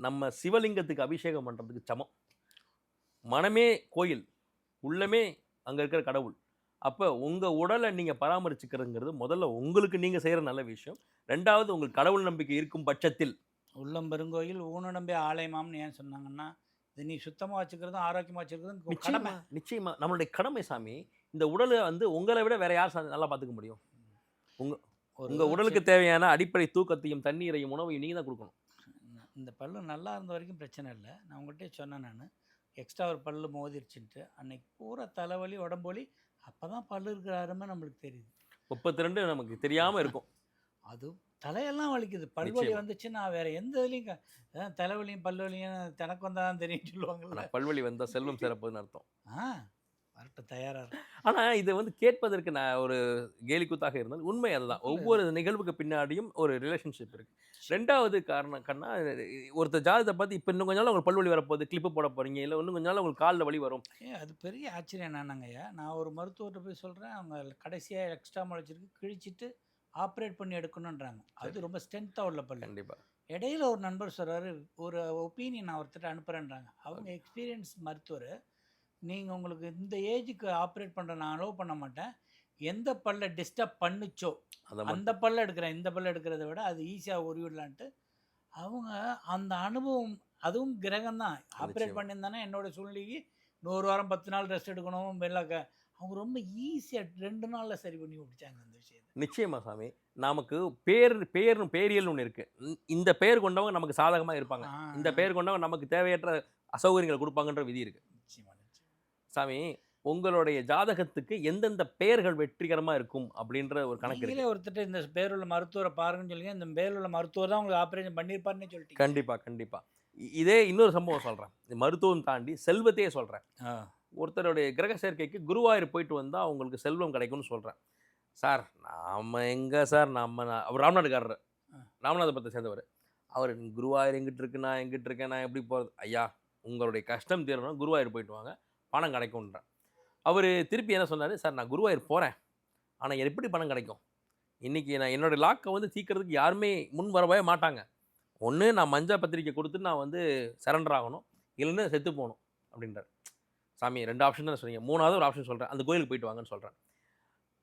நம்ம சிவலிங்கத்துக்கு அபிஷேகம் பண்றதுக்கு சமம். மனமே கோயில் உள்ளமே அங்க இருக்கிற கடவுள். அப்போ உங்க உடலை நீங்க பராமரிச்சுக்கிறதுங்கிறது முதல்ல உங்களுக்கு நீங்க செய்யற நல்ல விஷயம். ரெண்டாவது உங்களுக்கு கடவுள் நம்பிக்கை இருக்கும் பட்சத்தில். உள்ளம் பெருங்கோயில் ஊனடம்பே ஆலயமாம்னு ஏன் சொன்னாங்கன்னா இது நீ சுத்தமாக வச்சுக்கிறதும் ஆரோக்கியமாக வச்சுக்கிறதும் கடமை நிச்சயமா நிச்சயமா. நம்மளுடைய கடமை சாமி இந்த உடலை வந்து உங்களை விட வேற யார் நல்லா பார்த்துக்க முடியும்? ஒரு உங்க உடலுக்கு தேவையான அடிப்படை தூக்கத்தையும் தண்ணீரையும் உணவையும் நீங்க தான் கொடுக்கணும். இந்த பல்லு நல்லா இருந்த வரைக்கும் பிரச்சனை இல்லை. நான் உங்கள்கிட்ட சொன்னேன் நான். எக்ஸ்ட்ரா ஒரு பல்லு மோதிருச்சுன்ட்டு அன்னைக்கு பூரா தலைவலி உடம்பொலி அப்போ தான் பல்லு இருக்கிற அருமை நம்மளுக்கு தெரியுது. முப்பத்தி ரெண்டு நமக்கு தெரியாம இருக்கும். அது தலையெல்லாம் வலிக்குது. பல்வலி. வந்துச்சுன்னா வேற எந்த இதுலையும் தலைவலியும் பல்வலியும் தனக்கு வந்தால் தான் தெரியும் சொல்லுவாங்கல்ல பல்வலி வந்தா செல்வம் [laughs] சிறப்புன்னு அர்த்தம். ஆ. வரட்டும் தயாரா இருக்கு. ஆனா இதை வந்து கேட்பதற்கு நான் ஒரு கேலிக்கூத்தாக இருந்தால் உண்மை அதுதான். ஒவ்வொரு நிகழ்வுக்கு பின்னாடியும் ஒரு ரிலேஷன்ஷிப் இருக்கு. ரெண்டாவது காரணம் கண்ணா ஒருத்தர் ஜாதகத்தை பார்த்து இப்போ இன்னும் கொஞ்ச நாள் உங்களுக்கு பல்வலி வரப்போகுது கிளிப்பு போட போறீங்க இல்லை இன்னும் கொஞ்ச நாள் உங்களுக்கு காலில் வலி வரும். ஏ அது பெரிய ஆச்சரியம் என்னன்னாங்கய்யா நான் ஒரு மருத்துவர்கிட்ட போய் சொல்கிறேன் அவங்க கடைசியாக எக்ஸ்ட்ரா முளைச்சிருக்கு கிழிச்சிட்டு ஆப்ரேட் பண்ணி எடுக்கணுன்றாங்க அது ரொம்ப ஸ்ட்ரென்த்தாக உள்ள பல்லு. கண்டிப்பா. இடையில ஒரு நண்பர் சொல்றாரு ஒரு ஒப்பீனியன் நான் ஒருத்தர் அனுப்புகிறேன்றாங்க அவங்க எக்ஸ்பீரியன்ஸ் மருத்துவர் நீங்கள் உங்களுக்கு இந்த ஏஜுக்கு ஆப்ரேட் பண்ணுற நான் அலோவ் பண்ண மாட்டேன். எந்த பல்ல டிஸ்டர்ப் பண்ணுச்சோ அந்த பல்ல எடுக்கிறேன் இந்த பல்ல எடுக்கிறத விட அது ஈஸியாக உருவிடலான்ட்டு. அவங்க அந்த அனுபவம் அதுவும் கிரகம் தான் ஆப்ரேட். பண்ணியிருந்தானே என்னோட சூழ்நிலைக்கு நூறு வாரம் பத்து நாள் ரெஸ்ட் எடுக்கணும் வெள்ளாக்க அவங்க ரொம்ப ஈஸியாக ரெண்டு நாளில் சரி பண்ணி முடிச்சாங்க அந்த விஷயத்தை. நிச்சயமா சாமி. நமக்கு பேர் பேர் பேரியல்னு ஒன்று இருக்கு. இந்த- பெயர் கொண்டவங்க நமக்கு சாதகமா இருப்பாங்க. இந்த பெயர் கொண்டவங்க நமக்கு தேவையற்ற அசௌகரியங்களை கொடுப்பாங்கன்ற விதி இருக்கு. நிச்சயமா நிச்சயமா சாமி உங்களுடைய ஜாதகத்துக்கு எந்தெந்த பெயர்கள் வெற்றிகரமா இருக்கும் அப்படின்ற ஒரு கணக்கு நீங்களே ஒருத்தர் இந்த பேருள்ள மருத்துவரை பாருங்கன்னு சொல்லுங்க. இந்த பேருள்ள மருத்துவர் தான் உங்களுக்கு ஆப்ரேஷன் பண்ணியிருப்பாருன்னு சொல்லிட்டீங்க. கண்டிப்பா கண்டிப்பா. இ- இதே இன்னொரு சம்பவம் சொல்கிறேன் மருத்துவம் தாண்டி செல்வத்தையே சொல்கிறேன் ஒருத்தருடைய கிரக சேர்க்கைக்கு குருவாயூர் போயிட்டு வந்தால் அவங்களுக்கு செல்வம் கிடைக்கும்னு சொல்கிறேன் சார் நாம எங்கே சார்? நம்ம அவர் ராமநாடுக்காரர். ராமநாதபுரத்தை சேர்ந்தவர். அவர் குருவாயூர் எங்கிட்டு இருக்கு நான் எங்கிட்டு இருக்கேன் நான் எப்படி போகிறது ஐயா உங்களுடைய கஷ்டம் தீரணும். குருவாயூர் போயிட்டு வாங்க. பணம் கிடைக்கும்ன்றேன் அவர் திருப்பி என்ன சொன்னார்? சார் நான் குருவாயூர் போகிறேன் ஆனால் எப்படி பணம் கிடைக்கும்? இன்றைக்கி நான் என்னோடய லாக்கை வந்து தீக்கிறதுக்கு யாருமே முன் வரவே மாட்டாங்க. ஒன்று நான் மஞ்சள் பத்திரிக்கை கொடுத்து நான் வந்து சரண்டர் ஆகணும். இல்லைன்னு செத்து போகணும் அப்படின்றார். சாமி ரெண்டு ஆப்ஷன் தான் சொன்னீங்க. மூணாவது ஒரு ஆப்ஷன் சொல்கிறேன் அந்த கோயிலுக்கு போயிட்டு வாங்கன்னு சொல்கிறேன்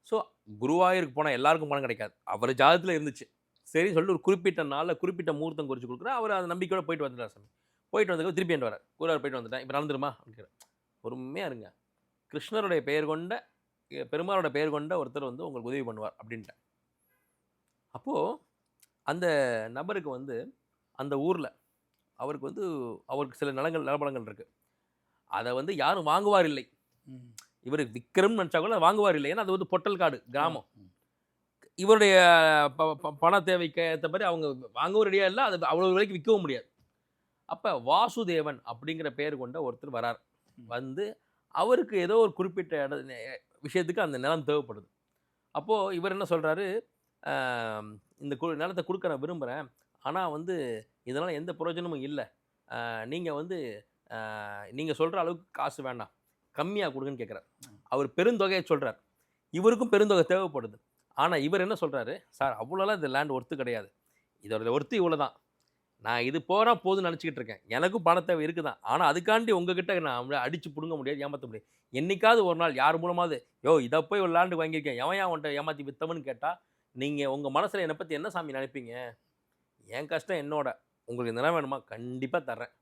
ஸோ குருவாயூருக்கு போனால் எல்லாருக்கும் பணம் கிடைக்காது. அவர் ஜாதத்தில் இருந்துச்சு. சரி சொல்லிட்டு ஒரு குறிப்பிட்ட நாளில் குறிப்பிட்ட முகூர்த்தம் குறித்து கொடுக்குறேன் அவர் அந்த நம்பிக்கையோடு போயிட்டு வந்துட்டார் சாமி. போயிட்டு வந்ததுக்கு திருப்பி என்ன வரார் குருவார் போயிட்டு வந்துட்டேன். இப்போ நடந்துருமா? அப்படிங்கிற பொறுமையாக இருங்க. கிருஷ்ணருடைய பெயர் கொண்ட பெருமாளோட பெயர் கொண்ட ஒருத்தர் வந்து உங்களுக்கு உதவி பண்ணுவார் அப்படின்ட்டேன் அப்போது அந்த நபருக்கு வந்து அந்த ஊரில் அவருக்கு வந்து அவருக்கு சில நலங்கள் நலபலங்கள் இருக்குது அதை வந்து யாரும் வாங்குவார் இல்லை. இவர் விக்ரம் நினச்சா கூட வாங்குவார் இல்லை. ஏன்னா அது வந்து பொட்டல் காடு கிராமம். இவருடைய பண தேவைக்கு ஏற்ற மாதிரி அவங்க வாங்கவும் ரெடியாக இல்லை அது அவ்வளோ விலைக்கு விற்கவும் முடியாது. அப்போ வாசுதேவன் அப்படிங்கிற பெயர் கொண்ட ஒருத்தர் வரார். வந்து அவருக்கு ஏதோ ஒரு குறிப்பிட்ட இட விஷயத்துக்கு அந்த நிலம் தேவைப்படுது. அப்போது இவர் என்ன சொல்கிறாரு இந்த கு நிலத்தை கொடுக்க நான் விரும்புகிறேன் ஆனால் வந்து இதனால் எந்த பிரயோஜனமும் இல்லை. நீங்கள் வந்து நீங்கள் சொல்கிற அளவுக்கு காசு வேண்டாம். கம்மியாக கொடுங்கன்னு கேட்குறாரு அவர் பெருந்தொகையை சொல்கிறார் இவருக்கும் பெருந்தொகை தேவைப்படுது. ஆனால் இவர் என்ன சொல்கிறாரு சார் அவ்வளோலாம் இந்த லேண்ட் ஒர்த்து கிடையாது. இதோட ஒர்த்து இவ்வளோ தான் நான் இது போனால் போதும்னு நினச்சிக்கிட்டு இருக்கேன். எனக்கும் பண தேவை இருக்குது தான் ஆனால் அதுக்காண்டி உங்ககிட்ட நான் அடித்து பிடுங்க முடியாது ஏமாற்ற முடியாது. என்றைக்காவது ஒரு நாள் யார் மூலமாவது யோ இதை போய் விளாண்டு வாங்கியிருக்கேன். எவன் ஏன் உன்ட்ட ஏமாற்றி வித்தவன்னு கேட்டால் நீங்கள் உங்கள் மனசில் என்னை பற்றி என்ன சாமி நினைப்பீங்க? என் கஷ்டம் என்னோட. உங்களுக்கு இந்த நிலம் வேணுமா? கண்டிப்பாக தர்றேன்.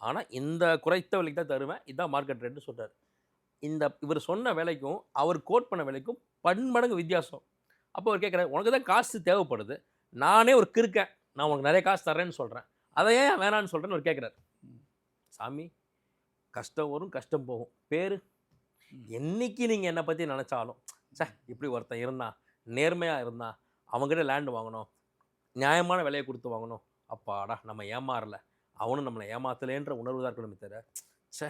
ஆனால் இந்த குறைத்த விலைக்கு தான் தருவேன். இதுதான் மார்க்கெட் ரேட்டு சொல்கிறார் இந்த இவர் சொன்ன விலைக்கும் அவர் கோட் பண்ண விலைக்கும் பன்மடங்கு வித்தியாசம். அப்போ அவர் கேட்குறாரு உனக்கு தான் காசு தேவைப்படுது. நானே ஒரு கிருக்கேன் நான் உனக்கு நிறைய காசு தர்றேன்னு சொல்கிறேன் அதை ஏன் வேணான்னு சொல்கிறேன்னு அவர் கேட்குறாரு சாமி கஷ்டம் வரும் கஷ்டம் போகும். பேர். என்றைக்கு என்னைக்கு நீங்கள் என்னை பற்றி நினச்சாலும் சே இப்படி ஒருத்தன் இருந்தான் நேர்மையாக இருந்தான் அவங்ககிட்ட லேண்டு வாங்கணும் நியாயமான விலையை கொடுத்து வாங்கணும். அப்பாடா நம்ம ஏமாறல. அவனும் நம்மளை ஏமாத்தலேன்ற உணர்வு தான் இருக்கணுமே தவிர சே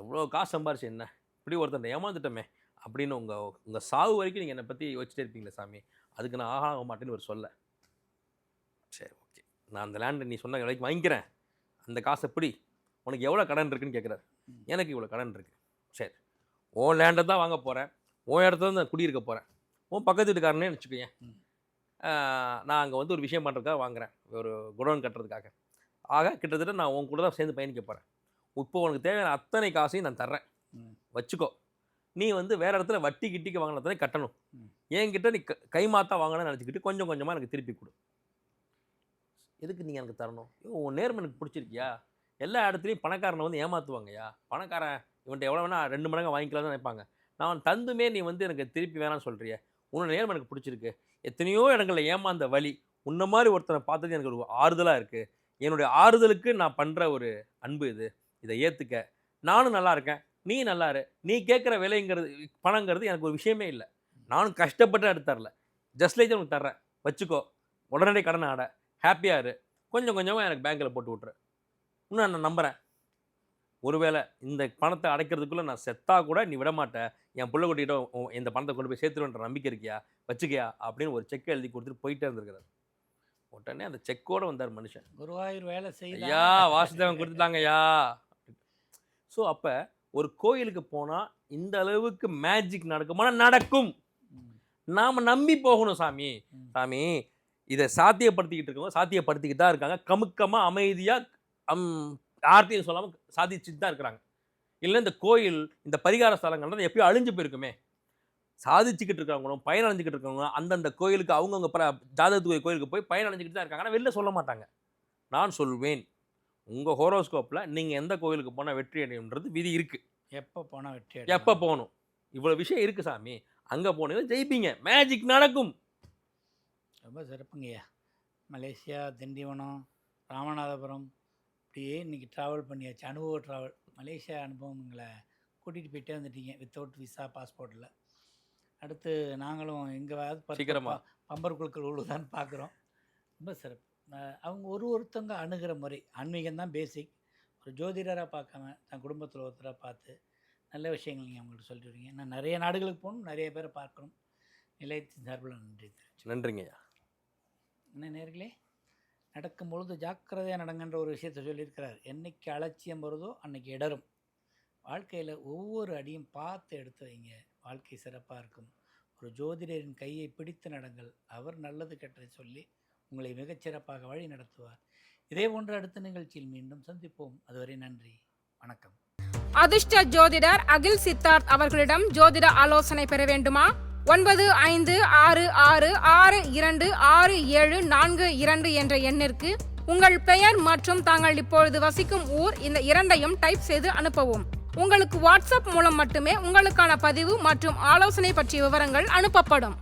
எவ்வளோ காசு சம்பாரிச்சு என்ன? இப்படி ஒருத்தன் ஏமாந்துட்டோமே அப்படின்னு உங்கள் உங்கள் சாவு வரைக்கும் நீங்கள் என்னை பற்றி யோசிச்சுட்டே இருப்பீங்களே சாமி. அதுக்கு நான் ஆக மாட்டேன்னு ஒரு சொல்ல. நான் அந்த லேண்டை நீ சொன்ன விலைக்கு வாங்கிக்கிறேன். அந்த காசு எப்படி உனக்கு எவ்வளோ கடன் இருக்குன்னு கேட்குறாரு. எனக்கு இவ்வளோ கடன் இருக்குது சரி. உன் லேண்டை தான் வாங்க போகிறேன் உன் இடத்துல தான் நான் குடியிருக்க போகிறேன் உன் பக்கத்து வீட்டுக்காரனே. ஆஹ், நான் அங்கே வந்து ஒரு விஷயம் பண்ணுறதுக்காக வாங்குறேன். ஒரு குடோன் கட்டுறதுக்காக. ஆக கிட்டத்தட்ட நான் உன் கூட தான் சேர்ந்து பயணிக்க போகிறேன் இப்போ உனக்கு தேவையான அத்தனை காசையும் நான் தர்றேன். வச்சுக்கோ. நீ வந்து வேற இடத்துல வட்டி கிட்டிக்கு வாங்கினதானே கட்டணும். என்கிட்ட நீ க- கைமாத்தா வாங்கணும்னு நினச்சிக்கிட்டு கொஞ்சம் கொஞ்சமாக எனக்கு திருப்பி கொடு. எதுக்கு நீங்கள் எனக்கு தரணும்? உன் நேர்மை எனக்கு பிடிச்சிருக்கியா? எல்லா இடத்துலையும் பணக்காரனை வந்து ஏமாற்றுவாங்கய்யா பணக்காரன் இவன்ட்ட எவ்வளோ வேணால் ரெண்டு மடங்கு வாங்கிக்கலாம் தான் நினைப்பாங்க. நான் தந்துமே நீ வந்து எனக்கு திருப்பி வேணாம்னு சொல்கிறிய உன்னோட நேர்மை எனக்கு பிடிச்சிருக்கு. எத்தனையோ இடங்களில் ஏமாந்த வழி. உன்ன மாதிரி ஒருத்தனை பார்த்தது எனக்கு ஒரு ஆறுதலாக இருக்குது என்னுடைய ஆறுதலுக்கு நான் பண்ணுற ஒரு அன்பு இது. இதை ஏற்றுக்க நானும் நல்லா இருக்கேன். நீ நல்லா இரு. நீ கேட்குற விலைங்கிறது பணங்கிறது எனக்கு ஒரு விஷயமே இல்லை. நானும் கஷ்டப்பட்டு எடுத்து தரல. ஜஸ்ட் லைக் உனக்கு தர்றேன். வச்சுக்கோ. உடனடி கடன் ஆட ஹாப்பியாக இரு. கொஞ்சம் கொஞ்சமாக எனக்கு பேங்க்கில் போட்டு விட்ரு இன்னும் நான் நம்புகிறேன் ஒருவேளை இந்த பணத்தை அடைக்கிறதுக்குள்ளே நான் செத்தா கூட நீ விட மாட்டேன் என் புள்ள குட்டிகிட்ட இந்த பணத்தை கொண்டு போய் சேர்த்துருன்ற நம்பிக்கை இருக்கியா? வச்சுக்கியா? அப்படின்னு ஒரு செக் எழுதி கொடுத்துட்டு போயிட்டே இருந்திருக்கிறார். உடனே அந்த செக்கோட வந்தார் மனுஷன். குருவாயூர் வேலை செய்யல ஐயா வாசுதேவன் கொடுத்துட்டாங்கய்யா ஸோ அப்போ ஒரு கோயிலுக்கு போனால் இந்த அளவுக்கு மேஜிக் நடக்குமானா நடக்கும். நாம் நம்பி போகணும் சாமி. சாமி இதை சாத்தியப்படுத்திக்கிட்டு இருக்கவங்க சாத்தியப்படுத்திக்கிட்டு தான் இருக்காங்க. கமுக்கமாக அமைதியாக அம் யார்ட்டையும் சொல்லாமல் சாதிச்சுட்டு தான் இருக்கிறாங்க. இல்லை இந்த கோயில் இந்த பரிகார ஸ்தலங்கள்ன்றது எப்பயும் அழிஞ்சு போயிருக்குமே. சாதிச்சுக்கிட்டு இருக்கிறவங்களும் பயனடைஞ்சிக்கிட்டு இருக்கவங்க அந்தந்த கோயிலுக்கு அவங்கவுங்க பிர ஜாதகத்துக்கு கோயிலுக்கு போய் பயனடைஞ்சிக்கிட்டு தான் இருக்காங்க. ஆனால் வெளில சொல்ல மாட்டாங்க. நான் சொல்வேன் உங்கள் ஹோரோஸ்கோப்பில் நீங்கள் எந்த கோயிலுக்கு போனால் வெற்றி அடையும்ன்றது விதி இருக்குது எப்போ போனால் வெற்றி எப்போ போகணும்? இவ்வளோ விஷயம் இருக்குது சாமி. அங்கே போனீங்கன்னா ஜெயிப்பீங்க. மேஜிக் நடக்கும். ரொம்ப சிறப்புங்கய்யா மலேசியா திண்டிவனம் ராமநாதபுரம் இப்படியே இன்னைக்கு ட்ராவல் பண்ணியாச்சு. அனுபவ ட்ராவல் மலேசியா அனுபவங்களை கூட்டிகிட்டு போயிட்டே வந்துட்டீங்க வித்தவுட் விசா பாஸ்போர்ட்டில் அடுத்து நாங்களும் எங்கே சீக்கிரமா. பம்பர் குழுக்கள் உள்ளதான்னு பார்க்குறோம் ரொம்ப சிறப்பு. அவங்க ஒரு ஒருத்தவங்க அணுகிற முறை. ஆன்மீகம் தான் பேசிக் ஒரு ஜோதிடராக பார்க்காம தன் குடும்பத்தில் ஒருத்தராக பார்த்து நல்ல விஷயங்கள் நீங்கள் அவங்கள்ட்ட சொல்லிட்டு வரீங்க. நான் நிறைய நாடுகளுக்கு போகணும் நிறைய பேரை பார்க்கணும். நிலையத்தின் சார்பில் நன்றி. தெரிவிச்சு நன்றிங்க ஐயா. என்ன நேர்களே? நடக்கும் பொழுது ஜாக்கிரதையாக நடங்கன்ற ஒரு விஷயத்தை சொல்லியிருக்கிறார். என்னைக்கு அலட்சியம் வருதோ அன்றைக்கி இடரும். வாழ்க்கையில் ஒவ்வொரு அடியும் பார்த்து எடுத்து வைங்க. வாழ்க்கை சிறப்பாக இருக்கும். ஒரு ஜோதிடரின் கையை பிடித்து நடங்கள். அவர் நல்லது கெட்டதை சொல்லி உங்களை மிகச்சிறப்பாக வழி நடத்துவார். இதே போன்ற அடுத்த நிகழ்ச்சியில் மீண்டும் சந்திப்போம். அதுவரை நன்றி. வணக்கம். அதிர்ஷ்ட ஜோதிடர் அகில் சித்தார்த் அவர்களிடம் ஜோதிட ஆலோசனை பெற வேண்டுமா? ஒன்பது ஐந்து ஆறு ஆறு ஆறு இரண்டு ஆறு ஏழு நான்கு இரண்டு என்ற எண்ணிற்கு உங்கள் பெயர் மற்றும் தாங்கள் இப்பொழுது வசிக்கும் ஊர் இந்த இரண்டையும் டைப் செய்து அனுப்பவும். உங்களுக்கு வாட்ஸ்அப் மூலம் மட்டுமே உங்களுக்கான பதிவு மற்றும் ஆலோசனை பற்றிய விவரங்கள் அனுப்பப்படும்.